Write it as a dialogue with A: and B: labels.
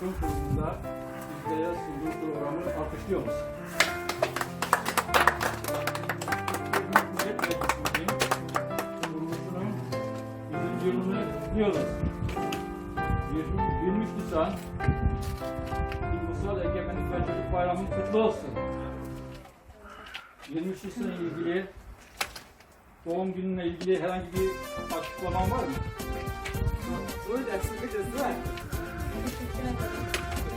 A: basın kurulunda bizlere sunduğu programı alkışlıyoruz. Millet Meclisi'nin kuruluşunun 100. yılını kutluyoruz. 23 Nisan Ulusal Egemenlik ve Çocuk Bayramı kutlu olsun. 23 Nisan'la ilgili doğum gününe ilgili herhangi bir açıklaman var mı?
B: Öyle açıklayacağız değil mi? 就